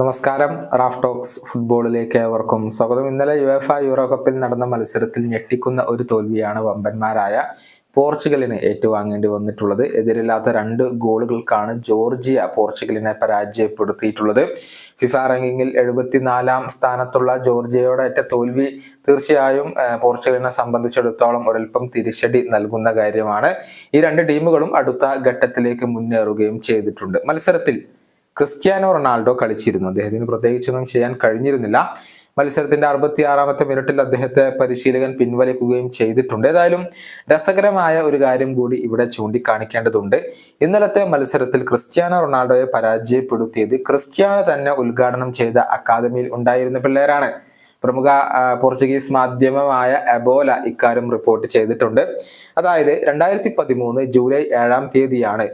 നമസ്കാരം Raf talks ഫുട്ബോളിലേക്ക് ഏവർക്കും സ്വാഗതം. ഇന്നലെ യുഎഫ യൂറോ കപ്പിൽ നടന്ന മത്സരത്തിൽ ഞെട്ടിക്കുന്ന ഒരു തോൽവിയാണ് വമ്പന്മാരായ പോർച്ചുഗലിന് ഏറ്റുവാങ്ങേണ്ടി വന്നിട്ടുള്ളത്. എതിരില്ലാത്ത രണ്ട് ഗോളുകൾക്കാണ് ജോർജിയ പോർച്ചുഗലിനെ പരാജയപ്പെടുത്തിയിട്ടുള്ളത്. ഫിഫ റാങ്കിങ്ങിൽ എഴുപത്തിനാലാം സ്ഥാനത്തുള്ള ജോർജിയയുടെ ഏറ്റ തോൽവി തീർച്ചയായും പോർച്ചുഗലിനെ സംബന്ധിച്ചിടത്തോളം ഒരൽപ്പം തിരിച്ചടി നൽകുന്ന കാര്യമാണ്. ഈ രണ്ട് ടീമുകളും അടുത്ത ഘട്ടത്തിലേക്ക് മുന്നേറുകയും ചെയ്തിട്ടുണ്ട്. മത്സരത്തിൽ ക്രിസ്ത്യാനോ റൊണാൾഡോ കളിച്ചിരുന്നു. അദ്ദേഹത്തിന് പ്രത്യേകിച്ചൊന്നും ചെയ്യാൻ കഴിഞ്ഞിരുന്നില്ല. മത്സരത്തിന്റെ അറുപത്തി ആറാമത്തെ മിനിറ്റിൽ അദ്ദേഹത്തെ പരിശീലകൻ പിൻവലിക്കുകയും ചെയ്തിട്ടുണ്ട്. ഏതായാലും രസകരമായ ഒരു കാര്യം കൂടി ഇവിടെ ചൂണ്ടിക്കാണിക്കേണ്ടതുണ്ട്. ഇന്നലത്തെ മത്സരത്തിൽ ക്രിസ്ത്യാനോ റൊണാൾഡോയെ പരാജയപ്പെടുത്തിയത് ക്രിസ്ത്യാനോ തന്നെ ഉദ്ഘാടനം ചെയ്ത അക്കാദമിയിൽ ഉണ്ടായിരുന്ന പിള്ളേരാണ്. പ്രമുഖ പോർച്ചുഗീസ് മാധ്യമമായ എബോല ഇക്കാര്യം റിപ്പോർട്ട് ചെയ്തിട്ടുണ്ട്. അതായത് രണ്ടായിരത്തി പതിമൂന്ന് ജൂലൈ ഏഴാം തീയതിയാണ്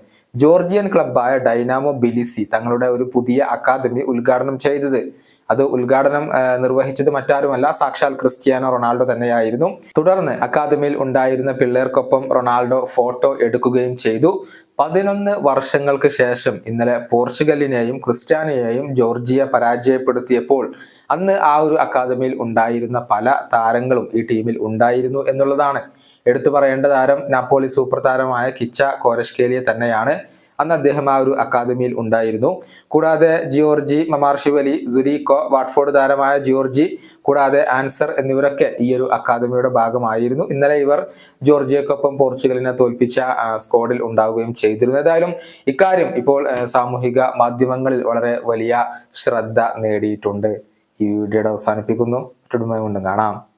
ജോർജിയൻ ക്ലബ്ബായ ഡൈനാമോ ബിലിസി തങ്ങളുടെ ഒരു പുതിയ അക്കാദമി ഉദ്ഘാടനം ചെയ്തത്. അത് ഉദ്ഘാടനം നിർവഹിച്ചത് മറ്റാരുമല്ല സാക്ഷാൽ ക്രിസ്ത്യാനോ റൊണാൾഡോ തന്നെയായിരുന്നു. തുടർന്ന് അക്കാദമിയിൽ ഉണ്ടായിരുന്ന പിള്ളേർക്കൊപ്പം റൊണാൾഡോ ഫോട്ടോ എടുക്കുകയും ചെയ്തു. പതിനൊന്ന് വർഷങ്ങൾക്ക് ശേഷം ഇന്നലെ പോർച്ചുഗലിനെയും ക്രിസ്ത്യാനിയെയും ജോർജിയ പരാജയപ്പെടുത്തിയപ്പോൾ അന്ന് ആ ഒരു അക്കാദമിയിൽ ഉണ്ടായിരുന്ന പല താരങ്ങളും ഈ ടീമിൽ ഉണ്ടായിരുന്നു എന്നുള്ളതാണ്. എടുത്തു പറയേണ്ട താരം നാപ്പോളി സൂപ്പർ താരമായ കിച്ച കോരഷ്കേലിയെ തന്നെയാണ് അന്ന് അദ്ദേഹം ആ ഒരു അക്കാദമിയിൽ ഉണ്ടായിരുന്നു. കൂടാതെ ജിയോർജി മമാർഷിവലി സുരീക്കോ വാട്ട്ഫോർഡ് താരമായ ജിയോർജി കൂടാതെ ആൻസർ എന്നിവരൊക്കെ ഈ ഒരു അക്കാദമിയുടെ ഭാഗമായിരുന്നു. ഇന്നലെ ഇവർ ജോർജിയക്കൊപ്പം പോർച്ചുഗലിനെ തോൽപ്പിച്ച സ്ക്വാഡിൽ ഉണ്ടാവുകയും ചെയ്തിരുന്നു ഏതായാലും ഇക്കാര്യം ഇപ്പോൾ സാമൂഹിക മാധ്യമങ്ങളിൽ വളരെ വലിയ ശ്രദ്ധ നേടിയിട്ടുണ്ട്. ഈ വീഡിയോയുടെ അവസാനിപ്പിക്കുന്നു. മറ്റൊരു കാണാം.